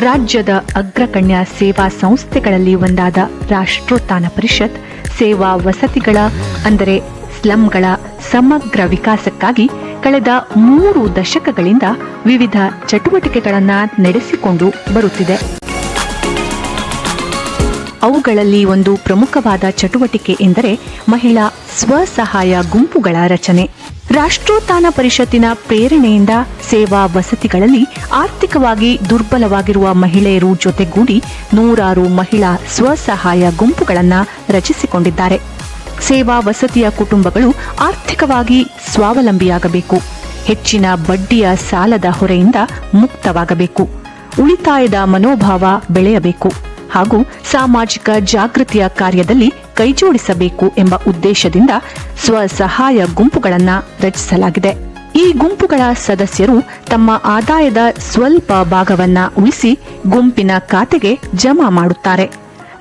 ರಾಜ್ಯದ ಅಗ್ರಗಣ್ಯ ಸೇವಾ ಸಂಸ್ಥೆಗಳಲ್ಲಿ ಒಂದಾದ ರಾಷ್ಟ್ರೋತ್ಥಾನ ಪರಿಷತ್ ಸೇವಾ ವಸತಿಗಳ, ಅಂದರೆ ಸ್ಲಂಗಳ ಸಮಗ್ರ ವಿಕಾಸಕ್ಕಾಗಿ ಕಳೆದ ಮೂರು ದಶಕಗಳಿಂದ ವಿವಿಧ ಚಟುವಟಿಕೆಗಳನ್ನು ನಡೆಸಿಕೊಂಡು ಬರುತ್ತಿದೆ. ಅವುಗಳಲ್ಲಿ ಒಂದು ಪ್ರಮುಖವಾದ ಚಟುವಟಿಕೆ ಎಂದರೆ ಮಹಿಳಾ ಸ್ವಸಹಾಯ ಗುಂಪುಗಳ ರಚನೆ. ರಾಷ್ಟ್ರೋತ್ಥಾನ ಪರಿಷತ್ತಿನ ಪ್ರೇರಣೆಯಿಂದ ಸೇವಾ ವಸತಿಗಳಲ್ಲಿ ಆರ್ಥಿಕವಾಗಿ ದುರ್ಬಲವಾಗಿರುವ ಮಹಿಳೆಯರು ಜೊತೆಗೂಡಿ ನೂರಾರು ಮಹಿಳಾ ಸ್ವಸಹಾಯ ಗುಂಪುಗಳನ್ನು ರಚಿಸಿಕೊಂಡಿದ್ದಾರೆ. ಸೇವಾ ವಸತಿಯ ಕುಟುಂಬಗಳು ಆರ್ಥಿಕವಾಗಿ ಸ್ವಾವಲಂಬಿಯಾಗಬೇಕು. ಹೆಚ್ಚಿನ ಬಡ್ಡಿಯ ಸಾಲದ ಹೊರೆಯಿಂದ ಮುಕ್ತವಾಗಬೇಕು. ಉಳಿತಾಯದ ಮನೋಭಾವ ಬೆಳೆಯಬೇಕು. ಹಾಗೂ ಸಾಮಾಜಿಕ ಜಾಗೃತಿಯ ಕಾರ್ಯದಲ್ಲಿ ಕೈಜೋಡಿಸಬೇಕು ಎಂಬ ಉದ್ದೇಶದಿಂದ ಸ್ವಸಹಾಯ ಗುಂಪುಗಳನ್ನು ರಚಿಸಲಾಗಿದೆ. ಈ ಗುಂಪುಗಳ ಸದಸ್ಯರು ತಮ್ಮ ಆದಾಯದ ಸ್ವಲ್ಪ ಭಾಗವನ್ನ ಉಳಿಸಿ ಗುಂಪಿನ ಖಾತೆಗೆ ಜಮಾ ಮಾಡುತ್ತಾರೆ.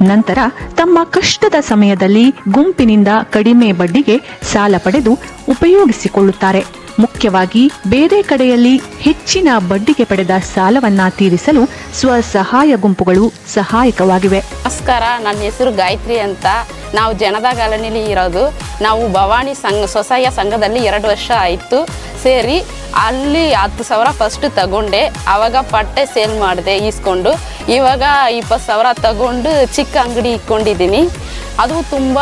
ನಂತರ ತಮ್ಮ ಕಷ್ಟದ ಸಮಯದಲ್ಲಿ ಗುಂಪಿನಿಂದ ಕಡಿಮೆ ಬಡ್ಡಿಗೆ ಸಾಲ ಪಡೆದು ಉಪಯೋಗಿಸಿಕೊಳ್ಳುತ್ತಾರೆ. ಮುಖ್ಯವಾಗಿ ಬೇರೆ ಕಡೆಯಲ್ಲಿ ಹೆಚ್ಚಿನ ಬಡ್ಡಿಗೆ ಪಡೆದ ಸಾಲವನ್ನ ತೀರಿಸಲು ಸ್ವಸಹಾಯ ಗುಂಪುಗಳು ಸಹಾಯಕವಾಗಿವೆ. ನಮಸ್ಕಾರ, ನನ್ನ ಹೆಸರು ಗಾಯತ್ರಿ ಅಂತ. ನಾವು ಜನದ ಕಾಲೋನಿಲಿ ಇರೋದು. ನಾವು ಭವಾನಿ ಸಂಘ, ಸ್ವಸಹಾಯ ಸಂಘದಲ್ಲಿ ಎರಡು ವರ್ಷ ಆಯಿತು. ಸೇರಿ ಅಲ್ಲಿ ಹತ್ತು ಸಾವಿರ ಫಸ್ಟ್ ತಗೊಂಡೆ. ಆವಾಗ ಪಟ್ಟೆ ಸೇಲ್ ಮಾಡಿದೆ ಈಸ್ಕೊಂಡು. ಇವಾಗ ಇಪ್ಪತ್ತು ಸಾವಿರ ತಗೊಂಡು ಚಿಕ್ಕ ಅಂಗಡಿ ಇಟ್ಕೊಂಡಿದ್ದೀನಿ. ಅದು ತುಂಬ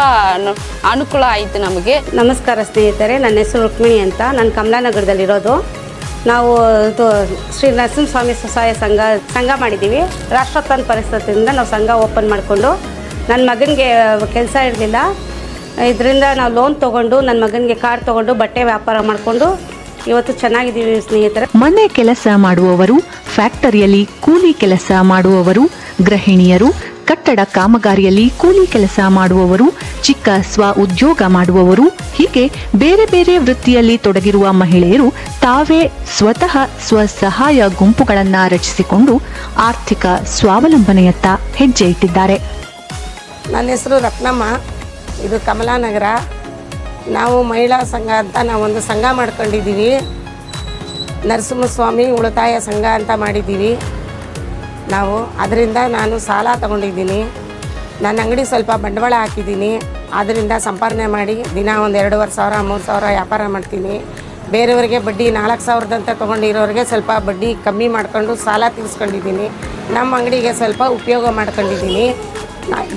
ಅನುಕೂಲ ಆಯಿತು ನಮಗೆ. ನಮಸ್ಕಾರ ಸ್ನೇಹಿತರೆ ನನ್ನ ಹೆಸರು ರುಕ್ಮಿಣಿ ಅಂತ. ನಾನು ಕಮಲಾನಗರದಲ್ಲಿರೋದು. ನಾವು ಇದು ಶ್ರೀ ನರಸಿಂಹಸ್ವಾಮಿ ಸ್ವಸಹಾಯ ಸಂಘ ಸಂಘ ಮಾಡಿದ್ದೀವಿ. ರಾಷ್ಟ್ರೋತ್ಥಾನ ಪರಿಸ್ಥಿತಿಯಿಂದ ನಾವು ಸಂಘ ಓಪನ್ ಮಾಡಿಕೊಂಡು ನನ್ನ ಮಗನಿಗೆ ಕೆಲಸ ಇರಲಿಲ್ಲ. ಇದರಿಂದ ನಾವು ಲೋನ್ ತಗೊಂಡು ನನ್ನ ಮಗನಿಗೆ ಕಾರ್ ತಗೊಂಡು ಬಟ್ಟೆ ವ್ಯಾಪಾರ ಮಾಡಿಕೊಂಡು ಇವತ್ತು ಚೆನ್ನಾಗಿದ್ದೀವಿ ಸ್ನೇಹಿತರೆ. ಮನೆ ಕೆಲಸ ಮಾಡುವವರು ಫ್ಯಾಕ್ಟರಿಯಲ್ಲಿ ಕೂಲಿ ಕೆಲಸ ಮಾಡುವವರು ಗೃಹಿಣಿಯರು ಕಟ್ಟಡ ಕಾಮಗಾರಿಯಲ್ಲಿ ಕೂಲಿ ಕೆಲಸ ಮಾಡುವವರು, ಚಿಕ್ಕ ಸ್ವ ಉದ್ಯೋಗ ಮಾಡುವವರು, ಹೀಗೆ ಬೇರೆ ಬೇರೆ ವೃತ್ತಿಯಲ್ಲಿ ತೊಡಗಿರುವ ಮಹಿಳೆಯರು ತಾವೇ ಸ್ವತಃ ಸ್ವಸಹಾಯ ಗುಂಪುಗಳನ್ನು ರಚಿಸಿಕೊಂಡು ಆರ್ಥಿಕ ಸ್ವಾವಲಂಬನೆಯತ್ತ ಹೆಜ್ಜೆ ಇಟ್ಟಿದ್ದಾರೆ. ನನ್ನ ಹೆಸರು ರತ್ನಮ್ಮ. ಇದು ಕಮಲಾನಗರ. ನಾವು ಮಹಿಳಾ ಸಂಘ ಅಂತ ನಾವೊಂದು ಸಂಘ ಮಾಡ್ಕೊಂಡಿದ್ದೀವಿ. ನರಸಿಂಹಸ್ವಾಮಿ ಉಳಿತಾಯ ಸಂಘ ಅಂತ ಮಾಡಿದ್ದೀವಿ. ನಾವು ಅದರಿಂದ ನಾನು ಸಾಲ ತಗೊಂಡಿದ್ದೀನಿ. ನನ್ನ ಅಂಗಡಿ ಸ್ವಲ್ಪ ಬಂಡವಾಳ ಹಾಕಿದ್ದೀನಿ. ಅದರಿಂದ ಸಂಪಾದನೆ ಮಾಡಿ ದಿನ ಒಂದು ಎರಡೂವರೆ ಸಾವಿರ, ಮೂರು ಸಾವಿರ ವ್ಯಾಪಾರ ಮಾಡ್ತೀನಿ. ಬೇರೆಯವರಿಗೆ ಬಡ್ಡಿ ನಾಲ್ಕು ಸಾವಿರದಂತ ತೊಗೊಂಡಿರೋರಿಗೆ ಸ್ವಲ್ಪ ಬಡ್ಡಿ ಕಮ್ಮಿ ಮಾಡಿಕೊಂಡು ಸಾಲ ತೀರಿಸ್ಕೊಂಡಿದ್ದೀನಿ. ನಮ್ಮ ಅಂಗಡಿಗೆ ಸ್ವಲ್ಪ ಉಪಯೋಗ ಮಾಡ್ಕೊಂಡಿದ್ದೀನಿ.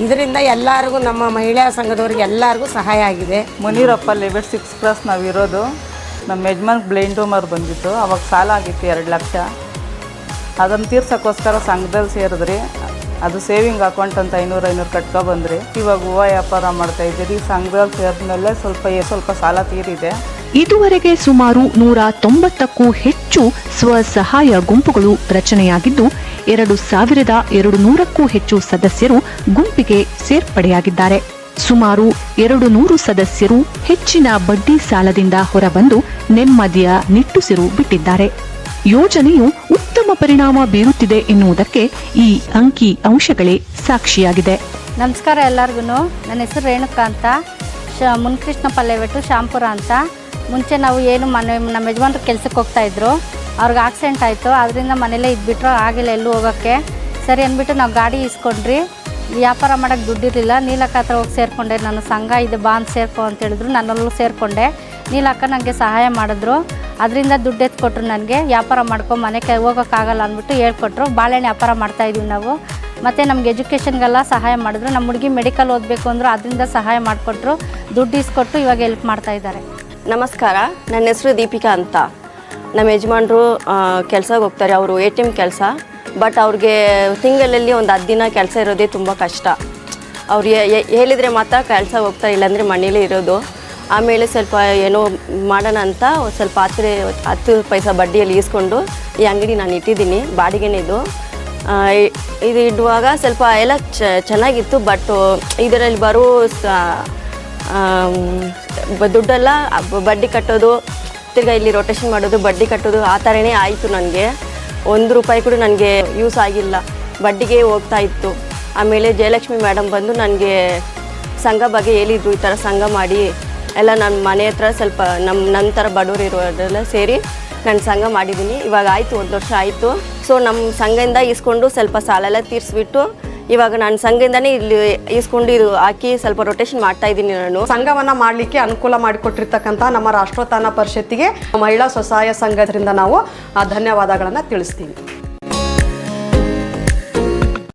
ಇದರಿಂದ ಎಲ್ಲರಿಗೂ, ನಮ್ಮ ಮಹಿಳಾ ಸಂಘದವ್ರಿಗೆ ಎಲ್ಲರಿಗೂ ಸಹಾಯ ಆಗಿದೆ. ಮುನೀರಪ್ಪ ಲೆವೆಲ್ ಸಿಕ್ಸ್ ಕ್ಲಾಸ್ ನಾವು ಇರೋದು ನಮ್ಮ ಯಜಮಾನ್ ಬ್ಲೈಂಡ್ ಟ್ಯೂಮರ್ ಬಂದಿತ್ತು ಅವಾಗ ಸಾಲ ಆಗಿತ್ತು ಎರಡು ಲಕ್ಷ. ಅದನ್ನು ತೀರ್ಸೋಕ್ಕೋಸ್ಕರ ಸಂಘದಲ್ಲಿ ಸೇರಿದ್ರಿ. ಅದು ಸೇವಿಂಗ್ ಅಕೌಂಟ್ ಅಂತ ಐನೂರು ಐನೂರು ಕಟ್ಕೊ ಬಂದ್ರಿ. ಇವಾಗ ಹೂವು ವ್ಯಾಪಾರ ಮಾಡ್ತಾ ಇದ್ದೀರಿ. ಸಂಘದಲ್ಲಿ ಸೇರಿದ್ಮೇಲೆ ಸ್ವಲ್ಪ ಸ್ವಲ್ಪ ಸಾಲ ತೀರಿದೆ. ಇದುವರೆಗೆ ಸುಮಾರು ನೂರ ತೊಂಬತ್ತಕ್ಕೂ ಹೆಚ್ಚು ಸ್ವಸಹಾಯ ಗುಂಪುಗಳು ರಚನೆಯಾಗಿದ್ದು, ಎರಡು ಸಾವಿರದ ಎರಡು ನೂರಕ್ಕೂ ಹೆಚ್ಚು ಸದಸ್ಯರು ಗುಂಪಿಗೆ ಸೇರ್ಪಡೆಯಾಗಿದ್ದಾರೆ. ಸುಮಾರು ಎರಡು ನೂರು ಸದಸ್ಯರು ಹೆಚ್ಚಿನ ಬಡ್ಡಿ ಸಾಲದಿಂದ ಹೊರಬಂದು ನೆಮ್ಮದಿಯ ನಿಟ್ಟುಸಿರು ಬಿಟ್ಟಿದ್ದಾರೆ. ಯೋಜನೆಯು ಉತ್ತಮ ಪರಿಣಾಮ ಬೀರುತ್ತಿದೆ ಎನ್ನುವುದಕ್ಕೆ ಈ ಅಂಕಿ ಅಂಶಗಳೇ ಸಾಕ್ಷಿಯಾಗಿದೆ. ನಮಸ್ಕಾರ ಎಲ್ಲರಿಗೂ ನನ್ನ ಹೆಸರು ರೇಣುಕಾ ಅಂತ. ಶ, ಮುನ್ಕೃಷ್ಣ ಪಲ್ಲೆವೆಟ್ಟು ಶಾಂಪುರ ಅಂತ. ಮುಂಚೆ ನಾವು ಏನು ಮನೆ, ನಮ್ಮ ಯಜಮಾನ್ರು ಹೋಗ್ತಾ ಇದ್ರು. ಅವ್ರಿಗೆ ಆಕ್ಸಿಡೆಂಟ್ ಆಯಿತು. ಅದರಿಂದ ಮನೇಲೇ ಇದ್ಬಿಟ್ರು, ಆಗಿಲ್ಲ ಎಲ್ಲೂ ಹೋಗೋಕ್ಕೆ. ಸರಿ ಅಂದ್ಬಿಟ್ಟು ನಾವು ಗಾಡಿ ಇಸ್ಕೊಂಡ್ರಿ ವ್ಯಾಪಾರ ಮಾಡೋಕ್ಕೆ ದುಡ್ಡಿರಲಿಲ್ಲ. ನೀಲಕ್ಕ ಹತ್ರ ಹೋಗಿ ಸೇರಿಕೊಂಡೆ. ನಾನು ಸಂಘ, ಇದು ಬಾ ಅಂತ ಸೇರ್ಕೊ ಅಂತ ಹೇಳಿದ್ರು. ನನ್ನಲ್ಲೂ ಸೇರಿಕೊಂಡೆ. ನೀಲಕ್ಕ ನನಗೆ ಸಹಾಯ ಮಾಡಿದ್ರು. ಅದರಿಂದ ದುಡ್ಡು ಎತ್ಕೊಟ್ರು ನನಗೆ. ವ್ಯಾಪಾರ ಮಾಡ್ಕೊ ಮನೆಗೆ ಹೋಗೋಕ್ಕಾಗಲ್ಲ ಅಂದ್ಬಿಟ್ಟು ಹೇಳ್ಕೊಟ್ರು. ಬಾಳೆಹಣ್ಣು ವ್ಯಾಪಾರ ಮಾಡ್ತಾಯಿದ್ದೀವಿ ನಾವು. ಮತ್ತು ನಮ್ಗೆ ಎಜುಕೇಷನ್ಗೆಲ್ಲ ಸಹಾಯ ಮಾಡಿದ್ರು. ನಮ್ಮ ಹುಡುಗಿ ಮೆಡಿಕಲ್ ಓದಬೇಕು ಅಂದರು ಅದರಿಂದ ಸಹಾಯ ಮಾಡಿಕೊಟ್ರು. ದುಡ್ಡು ಇಸ್ಕೊಟ್ಟು ಇವಾಗ ಹೆಲ್ಪ್ ಮಾಡ್ತಾ ಇದ್ದಾರೆ. ನಮಸ್ಕಾರ. ನನ್ನ ಹೆಸರು ದೀಪಿಕಾ ಅಂತ. ನಮ್ಮ ಯಜಮಾನ್ರು ಕೆಲ್ಸಕ್ಕೆ ಹೋಗ್ತಾರೆ. ಅವರು ಎ ಟಿ ಎಂ ಕೆಲಸ. ಬಟ್ ಅವ್ರಿಗೆ ತಿಂಗಳಲ್ಲಿ ಒಂದು ಹತ್ತು ದಿನ ಕೆಲಸ ಇರೋದೇ ತುಂಬ ಕಷ್ಟ. ಅವ್ರು ಹೇಳಿದರೆ ಮಾತ್ರ ಕೆಲಸ ಹೋಗ್ತಾರೆ ಇಲ್ಲಾಂದರೆ ಮನೇಲಿ ಇರೋದು. ಆಮೇಲೆ ಸ್ವಲ್ಪ ಏನೋ ಮಾಡೋಣ ಅಂತ ಸ್ವಲ್ಪ ಹತ್ತಿರ ಹತ್ತು ಪೈಸಾ ಬಡ್ಡಿಯಲ್ಲಿ ಈಸ್ಕೊಂಡು ಈ ಅಂಗಡಿ ನಾನು ಇಟ್ಟಿದ್ದೀನಿ, ಬಾಡಿಗೆನೇ ಇದು. ಇದು ಇಡುವಾಗ ಸ್ವಲ್ಪ ಎಲ್ಲ ಚೆನ್ನಾಗಿತ್ತು ಬಟ್ ಇದರಲ್ಲಿ ಬರೋ ದುಡ್ಡೆಲ್ಲ ಬಡ್ಡಿ ಕಟ್ಟೋದು, ತಿರ್ಗಾ ಇಲ್ಲಿ ರೊಟೇಷನ್ ಮಾಡೋದು, ಬಡ್ಡಿ ಕಟ್ಟೋದು ಆ ಥರನೇ ಆಯಿತು ನನಗೆ. ಒಂದು ರೂಪಾಯಿ ಕೂಡ ನನಗೆ ಯೂಸ್ ಆಗಿಲ್ಲ, ಬಡ್ಡಿಗೆ ಹೋಗ್ತಾ ಇತ್ತು. ಆಮೇಲೆ ಜಯಲಕ್ಷ್ಮಿ ಮೇಡಮ್ ಬಂದು ನನಗೆ ಸಂಘ ಬಗ್ಗೆ ಹೇಳಿದ್ರು, ಈ ಥರ ಸಂಘ ಮಾಡಿ. ಎಲ್ಲ ನನ್ನ ಮನೆ ಹತ್ರ ಸ್ವಲ್ಪ ನಮ್ಮ ನಂತರ ಬಡವರು ಇರೋರೆಲ್ಲ ಸೇರಿ ನನ್ನ ಸಂಘ ಮಾಡಿದ್ದೀನಿ. ಇವಾಗ ಆಯಿತು, ಒಂದು ವರ್ಷ ಆಯಿತು. ಸೊ ನಮ್ಮ ಸಂಘದಿಂದ ಇಸ್ಕೊಂಡು ಸ್ವಲ್ಪ ಸಾಲ ಎಲ್ಲ ತೀರಿಸ್ಬಿಟ್ಟು ಇವಾಗ ನಾನು ಸಂಘದಿಂದನೇ ಇಲ್ಲಿ ಇಸ್ಕೊಂಡು ಇದು ಹಾಕಿ ಸ್ವಲ್ಪ ರೊಟೇಷನ್ ಮಾಡ್ತಾ ಇದ್ದೀನಿ ನಾನು. ಸಂಘವನ್ನು ಮಾಡಲಿಕ್ಕೆ ಅನುಕೂಲ ಮಾಡಿಕೊಟ್ಟಿರ್ತಕ್ಕಂಥ ನಮ್ಮ ರಾಷ್ಟ್ರೋತ್ಥಾನ ಪರಿಷತ್ತಿಗೆ ಮಹಿಳಾ ಸ್ವಸಹಾಯ ಸಂಘದಿಂದ ನಾವು ಧನ್ಯವಾದಗಳನ್ನು ತಿಳಿಸ್ತೀವಿ